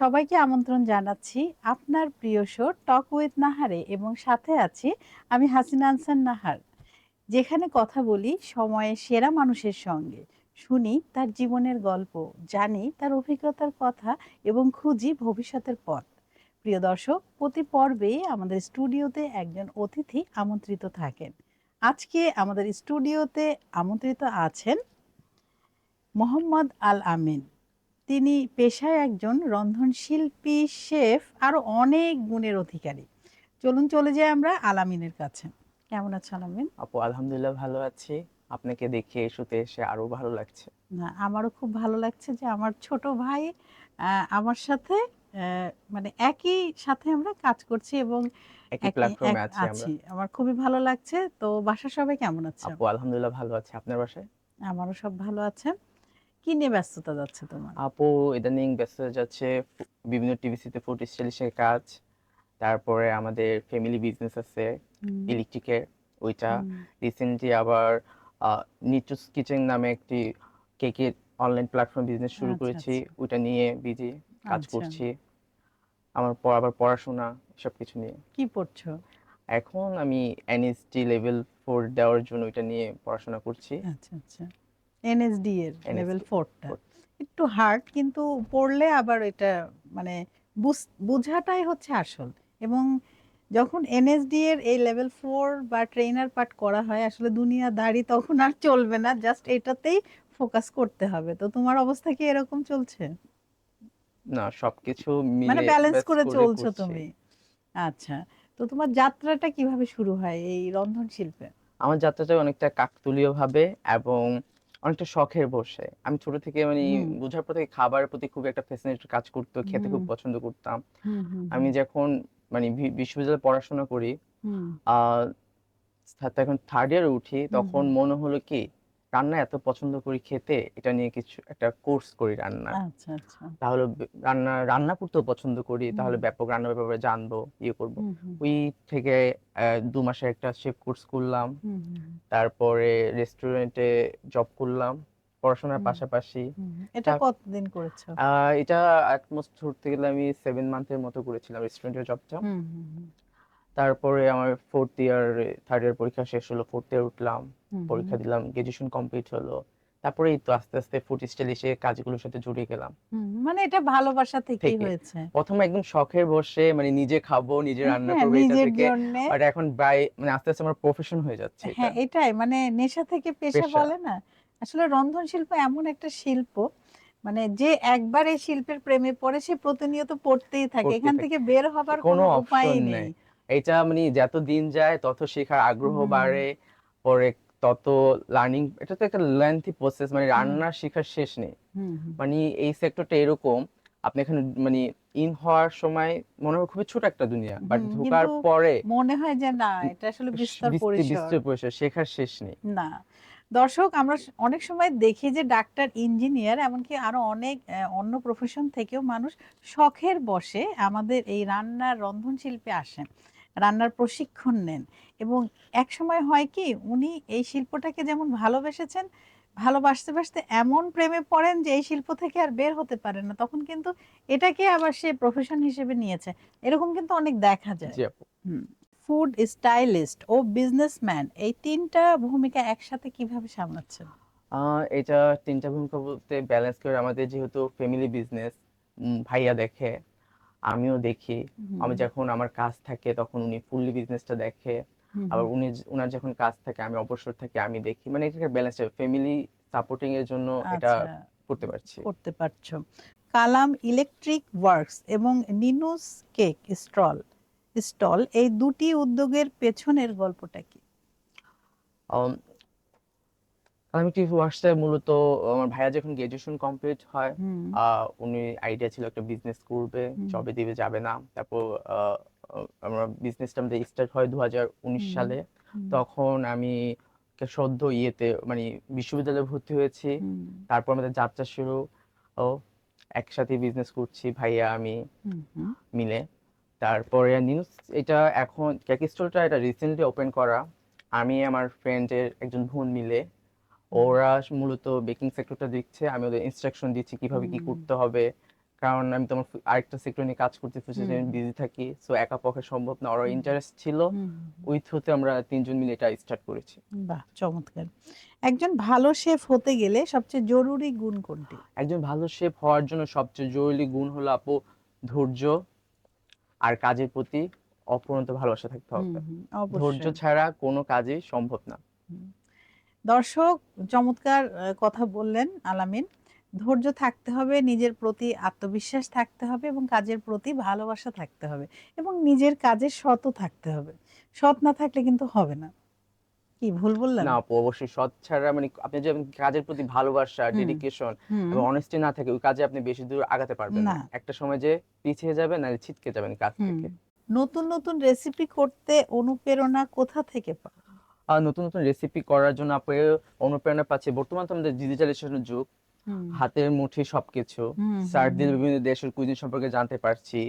সবাইকে আমন্ত্রণ জানাচ্ছি আপনার প্রিয় শো টক উইথ নাহারে এবং সাথে আছি আমি হাসিনা আনসার নাহার। যেখানে কথা বলি সময়ের সেরা মানুষের সঙ্গে। শুনি তার জীবনের গল্প, জানি তার অভিজ্ঞতার কথা এবং খুঁজি ভবিষ্যতের পথ। প্রিয় দর্শক, প্রতি পর্বেই আমাদের স্টুডিওতে একজন অতিথি আমন্ত্রিত থাকেন। আজকে আমাদের স্টুডিওতে আমন্ত্রিত আছেন মোহাম্মদ আল আমিন। তিনি পেশায় একজন রন্ধনশিল্পী শেফ আরও অনেক গুণের অধিকারী। চলুন চলে যাই আমরা আলামিনের কাছে। কেমন আছো আলামিন? আপু আলহামদুলিল্লাহ ভালো আছি। আপনাকে দেখে শুতে এসে আরও ভালো লাগছে। না আমারও খুব ভালো লাগছে যে আমার ছোট ভাই আহ, আমার সাথে মানে একই সাথে আমরা কাজ করছি এবং একই প্ল্যাটফর্মে আছি আমরা আছি আমার। খুবই ভালো লাগছে। তো বাসা সবাই কেমন আছে আপু আলহামদুলিল্লাহ ভালো আছে। আপনার বাসায়? আমারও সব ভালো আছে কি নিয়ে ব্যস্ততা যাচ্ছে তোমার? আপু ইদানিং ব্যস্ত যাচ্ছে বিভিন্ন টিভিসিতে ফুড স্টাইলিশের কাজ তারপরে আমাদের ফ্যামিলি বিজনেস আছে ইলেকট্রিকের ওইটা। রিসেন্টলি আবার নিচুস কিচেন নামে একটি কেকের অনলাইন প্ল্যাটফর্ম বিজনেস শুরু আচ্ছা, করেছি আচ্ছা। ওইটা নিয়ে বিজি কাজ আচ্ছা। করছি। আমার পর আবার পড়াশোনা সব কিছু নিয়ে। কি পড়ছো? এখন আমি এনএসটি লেভেল ফোর দেওয়ার জন্য ওইটা নিয়ে পড়াশোনা করছি। আচ্ছা আচ্ছা। এনএসডি এর লেভেল ফোরটা। একটু হার্ড কিন্তু পড়লে আবার এটা মানে বুঝ- বোঝাটাই হচ্ছে আসল। এবং যখন এনএসডি এর এই লেভেল ফোর বা ট্রেনার পার্ট করা হয় আসলে দুনিয়াদারি তখন আর চলবে না জাস্ট এটাতেই ফোকাস করতে হবে। তো তোমার অবস্থা কি এরকম চলছে? না সবকিছু মানে ব্যালেন্স করে চলছো তুমি। আচ্ছা তো তোমার যাত্রাটা কীভাবে শুরু হয় এই রন্ধন শিল্পে আমার যাত্রাটা অনেকটা কাকতালীয় ভাবে এবং অনেকটা শখের বসে। আমি ছোট থেকে মানে বোঝার পর থেকে খাবারের প্রতি খুব একটা ফ্যাসিনেট কাজ করতো খেতে খুব পছন্দ করতাম। আমি যখন মানে বিশ্ববিদ্যালয়ে পড়াশোনা করি আহ এখন থার্ড ইয়ারে উঠি তখন মনে হলো কি রান্না এত পছন্দ করি খেতে এটা নিয়ে কিছু একটা কোর্স করি রান্না আচ্ছা আচ্ছা। তাহলে রান্না রান্না করতেও পছন্দ করি তাহলে ব্যাপক রান্নার ব্যাপারে জানব ইয়ে করব। ওই থেকে দু মাসের একটা শেফ কোর্স করলাম। তারপরে রেস্টুরেন্টে জব করলাম পড়াশোনার পাশাপাশি। এটা কতদিন করেছ? এটা অ্যাটমোস্ট ধরতে গেলে আমি সেভেন মান্থের মতো করেছিলাম রেস্টুরেন্টের জবটা তারপরে আমার ফোর্থ ইয়ার থার্ড ইয়ার পরীক্ষা শেষ হলো ফোর্থ ইয়ার উঠলাম পরীক্ষা দিলাম গ্রাজুয়েশন কমপ্লিট হলো। তারপরে তো আস্তে আস্তে ফুড স্টাইল এসে কাজগুলোর সাথে জড়িয়ে গেলাম। মানে এটা ভালোবাসা থেকেই হয়েছে। প্রথমে একদম শখের বসে মানে নিজে খাব নিজে রান্না হ্যাঁ করব এটা থেকে। আর এখন বাই মানে আস্তে আস্তে আমার প্রফেশন হয়ে যাচ্ছে এটা। হ্যাঁ এটাই মানে নেশা থেকে পেশা। বলে না। আসলে রন্ধন শিল্প এমন একটা শিল্প মানে যে একবার এই শিল্পের প্রেমে পড়ে সে প্রতিনিয়ত পড়তেই থাকে। এখান থেকে। বের হবার কোনো উপায় নেই। এটা মানে যত দিন যায় তত শেখার আগ্রহ বাড়ে পরে তত লার্নিং এটা তো একটা লেন্থি প্রসেস মানে রান্না শেখার শেষ নেই। মানে এই সেক্টরটা এরকম আপনি এখানে মানে ইন হওয়ার সময় মনে হয় খুবই ছোট একটা দুনিয়া বাট ঢোকার পরে মনে হয় যে না এটা আসলে বিস্তর বিস্তি- পরিসর। বিস্তর পরিসর শেখার শেষ নেই। না। দর্শক আমরা অনেক সময় দেখি যে ডাক্তার ইঞ্জিনিয়ার এমনকি আরও অনেক অন্য প্রফেশন থেকেও মানুষ শখের বসে আমাদের এই রান্নার রন্ধন শিল্পে আসেন। রান্নার প্রশিক্ষণ নেন। এবং এক সময় হয় কি উনি এই শিল্পটাকে যেমন ভালোবেসেছেন ভালোবাসতে বাসতে এমন প্রেমে পড়েন যে এই শিল্প থেকে আর বের হতে পারে না। তখন কিন্তু এটাকে আবার সে প্রফেশন হিসেবে নিয়েছে। এরকম কিন্তু অনেক দেখা যায়। ফুড স্টাইলিস্ট ও বিজনেসম্যান এই তিনটা ভূমিকা একসাথে কীভাবে সামলাচ্ছেন? আহ, এটা তিনটা ভূমিকা বলতে ব্যালেন্স করে আমাদের যেহেতু ফ্যামিলি বিজনেস ভাইয়া দেখে আমিও দেখি। আমি যখন আমার কাজ থাকে তখন উনি ফুললি বিজনেসটা দেখে। আবার উনি উনার যখন কাজ থাকে আমি অবসর থাকি আমি দেখি। মানে এটা ব্যালেন্স ফ্যামিলি সাপোর্টিং এর জন্য এটা আচ্ছা। করতে পারছি। করতে পারছ। কালাম ইলেকট্রিক ওয়ার্কস এবং নিনুস কেক স্টল স্টল এই দুটি উদ্যোগের পেছনের গল্পটা কি? Um, কালামিটি ওয়ার্কসটা মূলত আমার ভাইয়া যখন গ্রাজুয়েশন কমপ্লিট হয় উনি আইডিয়া ছিল একটা বিজনেস করবে জবে দিবে যাবে না। তারপর আমরা বিজনেসটা আমাদের স্টার্ট হয় দু। সালে। তখন আমি সদ্য ইয়েতে মানে বিশ্ববিদ্যালয়ে ভর্তি হয়েছি। তারপর আমাদের যাত্রা শুরু। ও একসাথে বিজনেস করছি ভাইয়া আমি মিলে। তারপরে নিউজ এটা এখন কেক স্টোরটা এটা রিসেন্টলি ওপেন করা। আমি আমার ফ্রেন্ডের একজন বোন মিলে। ওরা মূলত বেকিং সেক্টরটা দিচ্ছে আমি ওদের ইনস্ট্রাকশন দিচ্ছি কীভাবে কি করতে হবে। কারণ আমি তোমার আরেকটা সেক্টর নিয়ে কাজ করতেছি সেটা হুম। বিজি থাকি। সো একা পক্ষে সম্ভব না ওর। ইন্টারেস্ট ছিল। ওই থ্রুতে আমরা তিনজন মিলে এটা স্টার্ট করেছি। বাহ চমৎকার। একজন ভালো শেফ হতে গেলে সবচেয়ে জরুরি গুণ কোনটি? একজন ভালো শেফ হওয়ার জন্য সবচেয়ে জরুরি গুণ হলো আপু ধৈর্য আর কাজের প্রতি অপরন্ত ভালোবাসা থাকতে হবে। ধৈর্য ছাড়া কোনো কাজই সম্ভব না। দর্শক চমৎকার কথা বললেন আলামিন। ধৈর্য থাকতে হবে নিজের প্রতি আত্মবিশ্বাস থাকতে হবে এবং কাজের প্রতি ভালোবাসা থাকতে হবে এবং নিজের কাজে সৎ থাকতে হবে। সৎ না থাকলে কিন্তু হবে না। কি ভুল বললাম? না আপু অবশ্যই সৎ ছাড়া মানে আপনি যে কাজের প্রতি ভালোবাসা ডেডিকেশন এবং অনেস্টি না থাকে ওই কাজে আপনি বেশি দূর আগাতে পারবেন না। একটা সময় যে পিছিয়ে যাবেন নাহলে ছিটকে যাবেন কাজ থেকে। নতুন নতুন রেসিপি করতে অনুপ্রেরণা কোথা থেকে আর নতুন নতুন রেসিপি করার জন্য আপনি অনুপ্রেরণা পাচ্ছে। বর্তমান তো আমাদের ডিজিটালাইজেশনের যুগ। হাতের মুঠি সবকিছু। সার্চ দিয়ে বিভিন্ন দেশের কুইজিন সম্পর্কে জানতে পারছি।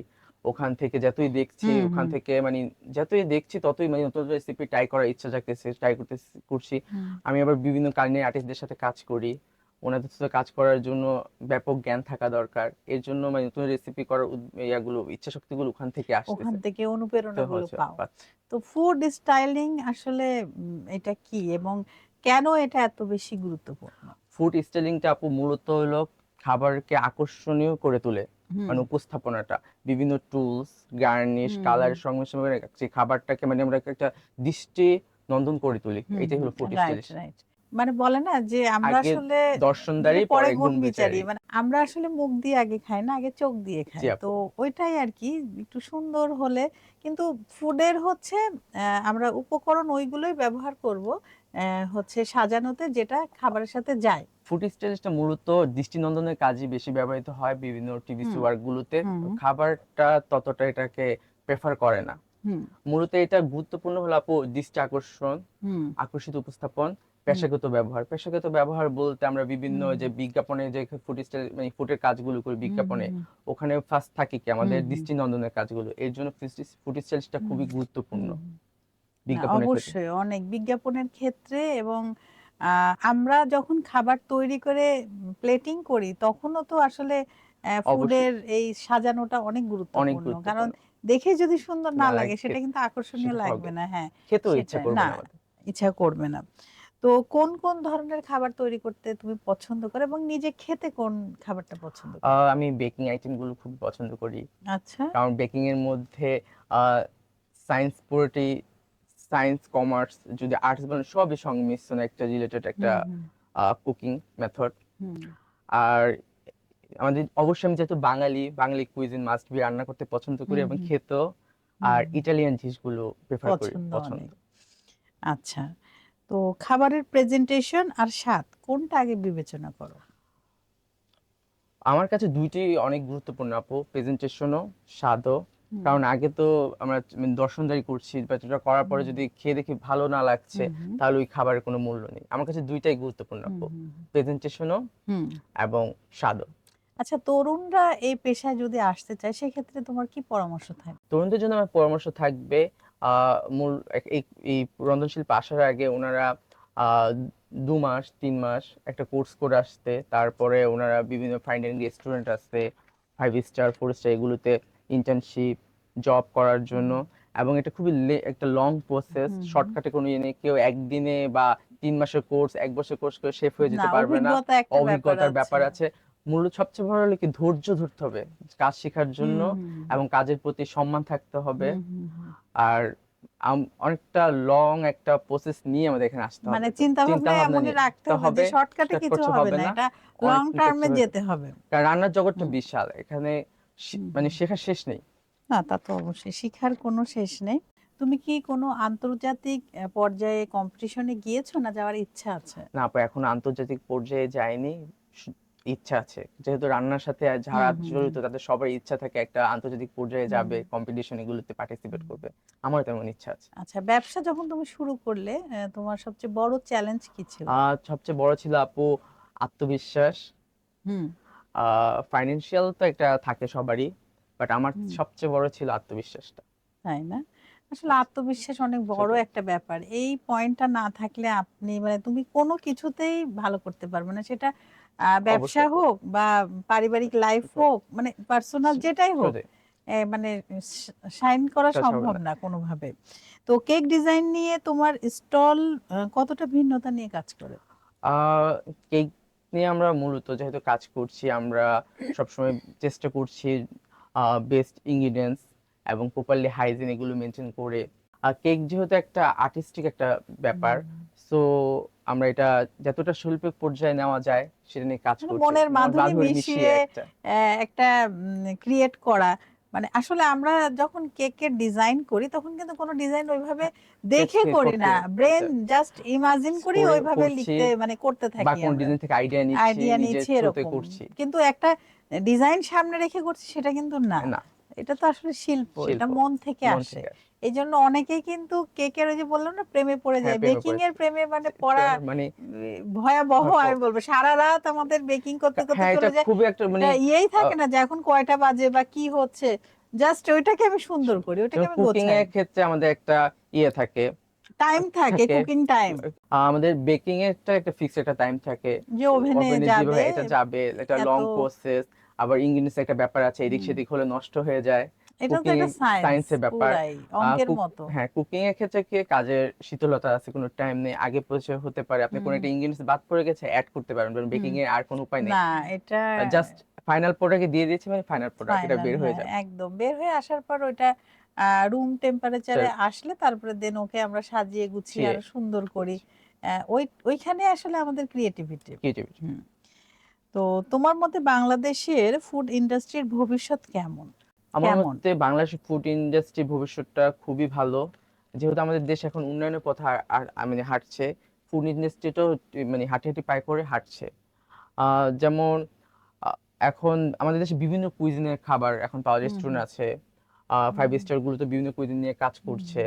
ওখান থেকে যতই দেখছি ওখান থেকে মানে যতই দেখছি ততই মানে নতুন রেসিপি ট্রাই করার ইচ্ছা জাগতেছে ট্রাই করতে করছি। আমি আবার বিভিন্ন কালিনারি আর্টিস্টদের সাথে কাজ করি। ওনাদের সাথে কাজ করার জন্য ব্যাপক জ্ঞান থাকা দরকার। এর জন্য মানে নতুন রেসিপি করার ইয়াগুলো ইচ্ছা শক্তিগুলো ওখান থেকে ওখান থেকে তো অনুপ্রেরণা গুলো হচ্ছে পাও। তো ফুড স্টাইলিং আসলে এটা কি এবং কেন এটা এত বেশি গুরুত্বপূর্ণ? ফুড স্টাইলিংটা আপু মূলত হলো খাবারকে আকর্ষণীয় করে তোলে মানে উপস্থাপনাটা। বিভিন্ন টুলস গার্নিশ কালার সংমিশ্রণ করে খাবারটাকে মানে আমরা একটা দৃষ্টি নন্দন করে তুলি। এটাই হলো ফুড রাইট মানে বলে না যে আমরা আগে আসলে দর্শনদারি পরে পরে গুণ বিচারি। মানে আমরা আসলে মুখ দিয়ে আগে খাই না আগে চোখ দিয়ে খাই। জি আপু। তো ওইটাই আর কি একটু সুন্দর হলে। কিন্তু ফুডের হচ্ছে আহ, আমরা উপকরণ ওইগুলোই ব্যবহার করব আহ, হচ্ছে সাজানোতে যেটা খাবারের সাথে যায়। ফুড স্টাইলিশটা মূলত দৃষ্টিনন্দনের কাজে বেশি ব্যবহৃত হয় বিভিন্ন টিভি হুম, গুলোতে হুম। খাবারটা ততটা এটাকে প্রেফার করে না। হুম। মূলত এটা গুরুত্বপূর্ণ হলো আপু দৃষ্টি আকর্ষণ হুম। আকর্ষিত উপস্থাপন পেশাগত ব্যবহার। পেশাগত ব্যবহার বলতে আমরা বিভিন্ন যে বিজ্ঞাপনে যে ফুড মানে ফুডের কাজগুলো করি বিজ্ঞাপনে ওখানে ফার্স্ট থাকে কি? আমাদের। দৃষ্টিনন্দনের কাজগুলো। এর জন্য ফুড স্টাইলটা খুবই গুরুত্বপূর্ণ বিজ্ঞাপনের অবশ্যই অনেক বিজ্ঞাপনের ক্ষেত্রে এবং আমরা যখন খাবার তৈরি করে প্লেটিং করি তখনও তো আসলে ফুডের এই সাজানোটা অনেক গুরুত্বপূর্ণ। কারণ দেখে যদি সুন্দর না লাগে সেটা কিন্তু আকর্ষণীয় লাগবে না হ্যাঁ খেতেও ইচ্ছা করবে না, না ইচ্ছা করবে না। তো কোন কোন ধরনের খাবার তৈরি করতে তুমি পছন্দ করো এবং নিজে খেতে কোন খাবারটা পছন্দ করো? আমি বেকিং আইটেমগুলো খুব পছন্দ করি। আচ্ছা। কারণ বেকিং এর মধ্যে সায়েন্স পুরোটি সায়েন্স কমার্স যদি আর্টস বলেন সবই সংমিশ্রণ একটা রিলেটেড একটা কুকিং মেথড আর আমাদের অবশ্যই আমি যেহেতু Bengali Bengali cuisine must be রান্না করতে পছন্দ করি এবং। খেতেও। আর। ইটালিয়ান ডিশগুলো প্রেফার করি পছন্দ আচ্ছা। তো খাবারের প্রেজেন্টেশন আর স্বাদ কোনটা আগে বিবেচনা করো? আমার কাছে দুইটি অনেক গুরুত্বপূর্ণ আপু প্রেজেন্টেশনও স্বাদও। কারণ আগে তো আমরা মানে দর্শনদারি করছি বা করার পরে যদি খেয়ে দেখি ভালো না লাগছে তাহলে ওই খাবারের কোনো মূল্য নেই। আমার কাছে দুইটাই গুরুত্বপূর্ণ আপু প্রেজেন্টেশনও এবং স্বাদও। আচ্ছা তরুণরা এই পেশায় যদি আসতে চায় সেক্ষেত্রে তোমার কি পরামর্শ থাকে তরুণদের জন্য আমার পরামর্শ থাকবে মূল এই রন্ধনশিল্পে আসার আগে ওনারা দু মাস তিন মাস একটা কোর্স করে আসতে তারপরে ওনারা বিভিন্ন ফাইন ডাইনিং রেস্টুরেন্ট আছে ফাইভ স্টার ফোর স্টার এগুলোতে ইন্টার্নশিপ জব করার জন্য। এবং এটা খুবই একটা লং প্রসেস শর্টকাটে কোনো ইয়ে নেই। কেউ একদিনে বা তিন মাসের কোর্স এক বছর কোর্স করে শেফ হয়ে যেতে পারবে না। অভিজ্ঞতার ব্যাপার আছে। মূলত সবচেয়ে বড় হলো কি ধৈর্য ধরতে হবে। কাজ শেখার জন্য এবং কাজের প্রতি সম্মান থাকতে হবে। আর অনেকটা লং একটা প্রসেস নিয়ে আমাদের এখানে আসতে হবে। মানে চিন্তা ভাবনা এমনই রাখতে হবে শর্টকাটে কিছু হবে না এটা লং টার্মে যেতে হবে। কারণ রান্নার জগৎটা বিশাল এখানে মানে। শেখার শেষ নেই। না তা তো অবশ্যই শিখার কোনো শেষ নেই। তুমি কি কোনো আন্তর্জাতিক পর্যায়ে কম্পিটিশনে গিয়েছো না যাওয়ার ইচ্ছা আছে? না আপু এখন আন্তর্জাতিক পর্যায়ে যায়নি শু- ইচ্ছা আছে। যেহেতু রান্নার সাথে যারা জড়িত তাদের সবার ইচ্ছা থাকে একটা আন্তর্জাতিক পর্যায়ে যাবে কম্পিটিশন এগুলোতে পার্টিসিপেট করবে। আমার তেমন ইচ্ছা আছে। আচ্ছা ব্যবসা যখন তুমি শুরু করলে তোমার সবচেয়ে বড় চ্যালেঞ্জ কি ছিল? সবচেয়ে বড় ছিল আপু আত্মবিশ্বাস। হুম। ফাইন্যান্সিয়াল তো একটা থাকে সবারই বাট আমার সবচেয়ে বড় ছিল আত্মবিশ্বাসটা। তাই না? আসলে আত্মবিশ্বাস অনেক বড় একটা ব্যাপার। এই পয়েন্টটা না থাকলে আপনি মানে তুমি কোনো কিছুতেই ভালো করতে পারবে না। সেটা ব্যবসা হোক বা পারিবারিক লাইফ হোক মানে পার্সোনাল যেটাই হোক মানে শাইন করা সম্ভব না। কোনোভাবে। তো কেক ডিজাইন নিয়ে তোমার স্টল কতটা ভিন্নতা নিয়ে কাজ করে? কেক নিয়ে আমরা মূলত যেহেতু কাজ করছি আমরা সবসময় চেষ্টা করছি বেস্ট ইনগ্রিডিয়েন্টস এবং প্রপারলি হাইজিন এগুলো মেনটেন করে। আর কেক যেহেতু একটা আর্টিস্টিক একটা ব্যাপার সো আমরা এটা যতটা শিল্পের পর্যায়ে নেওয়া যায় সেটা নিয়ে কাজ মানে করছি। মনের মাধুরী মিশিয়ে একটা। ক্রিয়েট করা। মানে আসলে আমরা যখন কেকের ডিজাইন করি তখন কিন্তু কোনো ডিজাইন ওইভাবে দেখে করি না। ব্রেন জাস্ট ইমাজিন করি ওইভাবে লিখতে মানে করতে থাকি বা কোন ডিজাইন থেকে আইডিয়া নিচ্ছি আইডিয়া নিচ্ছি এরকম। করছি। কিন্তু একটা ডিজাইন সামনে রেখে করছি সেটা কিন্তু না। না। এটা তো আসলে শিল্প এটা মন থেকে আসে। এই জন্য অনেকেই কিন্তু কেকের ওই যে বললাম না প্রেমে পড়ে হ্যাঁ, যায়। বেকিং এর প্রেমে মানে পড়া মানে ভয়াবহ। আমি বলব। সারা রাত আমাদের বেকিং করতে করতে হ্যাঁ চলে যায়। খুবই একটা মানে ইয়েই থাকে না যে এখন কয়টা বাজে বা কি হচ্ছে। জাস্ট ওইটাকে আমি সুন্দর করি ওইটাকে আমি কুকিং এর ক্ষেত্রে আমাদের একটা ইয়ে থাকে। টাইম থাকে। কুকিং টাইম আমাদের বেকিং এরটা একটা ফিক্স একটা টাইম থাকে। যে ওভেনে যাবে এটা যাবে এটা লং প্রসেস আবার ইংলিশ একটা ব্যাপার আছে এদিক সেদিক হলে নষ্ট হয়ে যায়। এটা তো একটা সায়েন্স ব্যাপার। অঙ্কের মতো। হ্যাঁ কুকিং এর ক্ষেত্রে কি কাজের শীতলতা আছে? কোনো টাইম নেই আগে পৌঁছে হতে পারে। আপনি কোনো একটা ইনগ্রিডিয়েন্টস বাদ পড়ে গেছে অ্যাড করতে পারবেন। বেকিং এর আর কোনো উপায় নেই। না এটা জাস্ট ফাইনাল প্রোডাক্ট দিয়ে দিয়েছি মানে ফাইনাল প্রোডাক্ট এটা বের হয়ে যাবে। একদম। বের আসার পর ওইটা রুম টেম্পারেচারে আসলে তারপরে দেন ওকে আমরা সাজিয়ে গুছিয়ে। আরও সুন্দর করি। ওই ওইখানে আসলে আমাদের ক্রিয়েটিভিটি ক্রিয়েটিভিটি তো তোমার মতে বাংলাদেশের ফুড ইন্ডাস্ট্রির ভবিষ্যৎ কেমন? আমার? মতে বাংলাদেশের ফুড ইন্ডাস্ট্রি ভবিষ্যৎটা খুবই ভালো। যেহেতু আমাদের দেশ এখন উন্নয়নের পথে মানে হাঁটছে ফুড ইন্ডাস্ট্রিটাও মানে হাঁটি হাঁটি পায়ে করে হাঁটছে। যেমন এখন আমাদের দেশে বিভিন্ন কুইজিনের খাবার এখন পাওয়া রেস্টুরেন্ট। আছে। ফাইভ। স্টার গুলোতে বিভিন্ন কুইজিন নিয়ে কাজ করছে।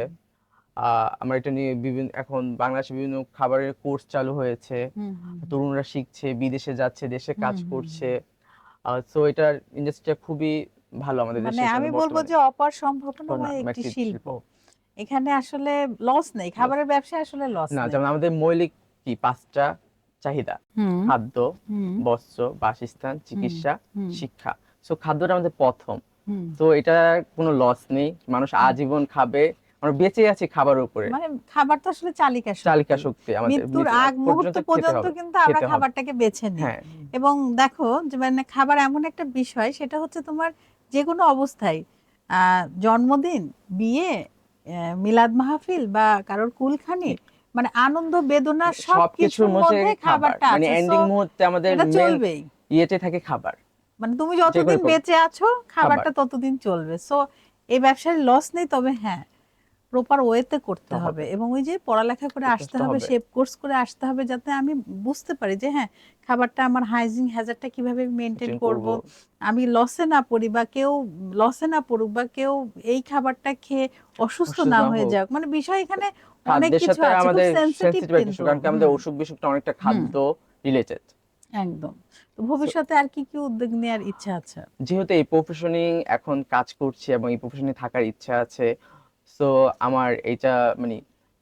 আহ, আমরা এটা নিয়ে বিভিন্ন এখন বাংলাদেশে বিভিন্ন খাবারের কোর্স চালু হয়েছে। তরুণরা শিখছে বিদেশে যাচ্ছে দেশে কাজ করছে। সো এটার ইন্ডাস্ট্রিটা খুবই ভালো আমাদের মানে আমি বলব যে অপার সম্ভাবনাময় সম্ভাবনা, একটি একটি শিল্প। এখানে আসলে লস নেই খাবারের ব্যবসায় আসলে লস না যেমন আমাদের মৌলিক কি পাঁচটা চাহিদা। খাদ্য বস্ত্র বাসস্থান চিকিৎসা শিক্ষা। সো খাদ্যটা আমাদের প্রথম। তো এটা কোনো লস নেই। মানুষ আজীবন খাবে। আমরা বেঁচে আছি খাবারের উপরে। মানে খাবার তো আসলে চালিকা শক্তি। চালিকা শক্তি আমাদের মৃত্যুর মৃত্যুর আগ মুহূর্ত পর্যন্ত কিন্তু আমরা খাবারটাকে বেছে নিই। হ্যাঁ। এবং দেখো যে মানে খাবার এমন একটা বিষয় সেটা হচ্ছে তোমার যে কোনো অবস্থায় আহ, জন্মদিন বিয়ে মিলাদ মাহফিল বা কারোর কুলখানি মানে আনন্দ বেদনা সব সবকিছুর মধ্যে খাবারটা মানে এন্ডিং মুহূর্তে আমাদের চলবেই। ইয়েতে থাকে খাবার। মানে তুমি যতদিন বেঁচে আছো খাবারটা ততদিন চলবে। সো এই ব্যবসার লস নেই তবে হ্যাঁ প্রপার ওয়েতে করতে হবে। এবং ওই যে পড়ালেখা করে আসতে হবে। শেপ কোর্স করে আসতে হবে যাতে আমি বুঝতে পারি যে হ্যাঁ খাবারটা আমার হাইজিন হ্যাজারটা কীভাবে মেনটেন করব। আমি লসে না পড়ি বা কেউ লসে না পড়ুক বা কেউ এই খাবারটা খেয়ে অসুস্থ না হয়ে যাক মানে বিষয় এখানে অনেক কিছু আছে আমাদের সেনসিটিভ সেনসিটিভ কারণ আমাদের অসুখ বিসুখটা অনেকটা খাদ্য রিলেটেড একদম। তো ভবিষ্যতে আর কি কি উদ্যোগ নেওয়ার ইচ্ছা আছে? যেহেতু এই প্রফেশনে এখন কাজ করছি এবং এই প্রফেশনে থাকার ইচ্ছা আছে সো আমার এইটা মানে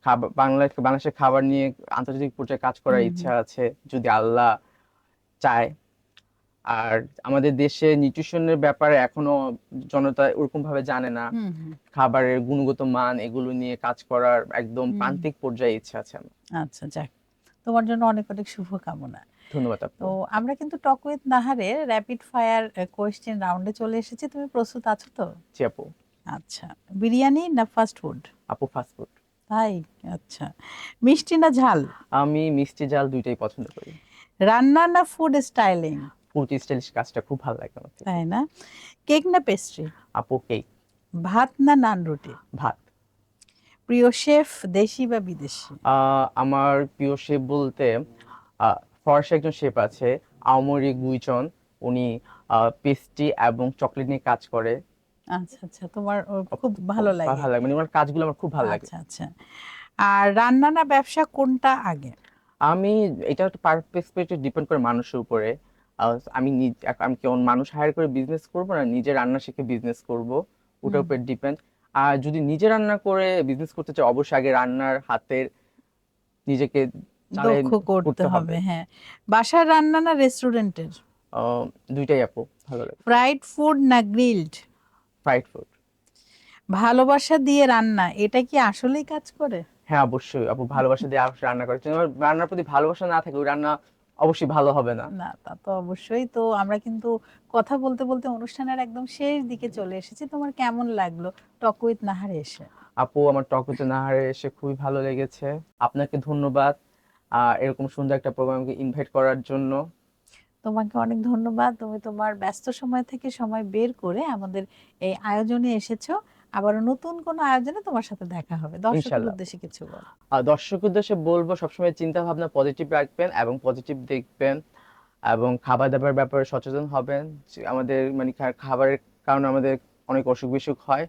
খাবার বাংলা বাংলাদেশের খাবার নিয়ে আন্তর্জাতিক পর্যায়ে কাজ করার। ইচ্ছা আছে যদি আল্লাহ চায়। আর আমাদের দেশে নিউট্রিশনের ব্যাপারে এখনও জনতা ওরকম ভাবে জানে না। খাবারের গুণগত মান এগুলো নিয়ে কাজ করার একদম প্রান্তিক পর্যায়ে ইচ্ছা আছে আমার। আচ্ছা যাক। তোমার জন্য অনেক অনেক শুভকামনা। ধন্যবাদ তো আমরা কিন্তু টক উইথ নাহারের র্যাপিড ফায়ার কোয়েশ্চেন রাউন্ডে চলে এসেছি। তুমি প্রস্তুত আছো তো? জি আপু। আচ্ছা বিরিয়ানি না ফাস্ট ফুড আপু ফাস্টফুড তাই? আচ্ছা। মিষ্টি না ঝাল? আমি মিষ্টি ঝাল দুইটাই পছন্দ করি। রান্না না ফুড স্টাইলিং ফুড স্টাইলিশ কাজটা খুব ভালো লাগে আমার তাই না? কেক না পেস্ট্রি আপু কেক। ভাত না নান রুটি? ভাত। প্রিয় শেফ দেশি বা বিদেশি? আমার প্রিয় শেফ বলতে ফরাসি একজন শেফ আছে আওমরি গুইচন। উনি পেস্ট্রি এবং চকলেট নিয়ে কাজ করে। আচ্ছা আচ্ছা তোমার খুব ভালো লাগে। ভালো লাগে মানে ওনার কাজগুলো আমার খুব ভালো লাগে। আচ্ছা আচ্ছা। আর রান্না না ব্যবসা কোনটা আগে? আমি এটা একটা পারস্পেক্টিভ ডিপেন্ড করে মানুষের উপরে। আমি আমি কেমন মানুষ হায়ার করে বিজনেস করব না নিজে রান্না শিখে বিজনেস করব ওটার উপর ডিপেন্ড আর যদি নিজে রান্না করে বিজনেস করতে চাই অবশ্যই আগে রান্নার হাতের নিজেকে দক্ষ করতে হবে। হ্যাঁ। বাসার রান্না না রেস্টুরেন্টের দুইটাই আপু ভালো লাগে। ফ্রাইড ফুড না গ্রিলড ফ্রাইড ফুড ভালোবাসা দিয়ে রান্না এটা কি আসলেই কাজ করে? হ্যাঁ অবশ্যই আপু ভালোবাসা দিয়ে রান্না করে রান্নার প্রতি ভালোবাসা না থাকে ওই রান্না অবশ্যই ভালো হবে না। না তা তো অবশ্যই। তো আমরা কিন্তু কথা বলতে বলতে অনুষ্ঠানের একদম শেষ দিকে চলে এসেছি। তোমার কেমন লাগল? টক উইথ নাহারে এসে। আপু আমার টকতে নাহারে এসে খুবই ভালো লেগেছে। আপনাকে ধন্যবাদ। আহ, এরকম সুন্দর একটা প্রোগ্রামকে ইনভাইট করার জন্য। তোমাকে অনেক ধন্যবাদ। তুমি তোমার ব্যস্ত সময় থেকে সময় বের করে আমাদের এই আয়োজনে এসেছ। আবার নতুন কোনো আয়োজনে তোমার সাথে দেখা হবে। দর্শকের উদ্দেশ্যে কিছু বল। দর্শক উদ্দেশ্যে বলব সবসময় চিন্তা ভাবনা পজিটিভ রাখবেন এবং পজিটিভ দেখবেন এবং খাবার দাবার ব্যাপারে সচেতন হবেন। আমাদের মানে খাবারের কারণে আমাদের অনেক অসুখ বিসুখ হয়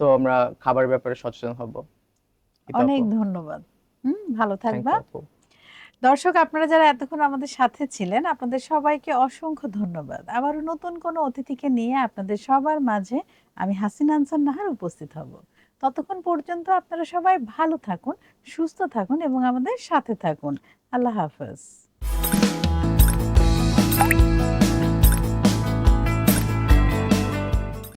সো আমরা খাবার ব্যাপারে সচেতন হব। অনেক ধন্যবাদ। হুম ভালো থাকবা। দর্শক, আপনারা যারা এতক্ষণ আমাদের সাথে ছিলেন, আপনাদের সবাইকে অসংখ্য ধন্যবাদ। আবার নতুন কোনো অতিথিকে নিয়ে আপনাদের সবার মাঝে আমি হাসিন আনসার নাহার উপস্থিত হব। ততক্ষণ পর্যন্ত আপনারা সবাই ভালো থাকুন, সুস্থ থাকুন এবং আমাদের সাথে থাকুন। আল্লাহ হাফেজ।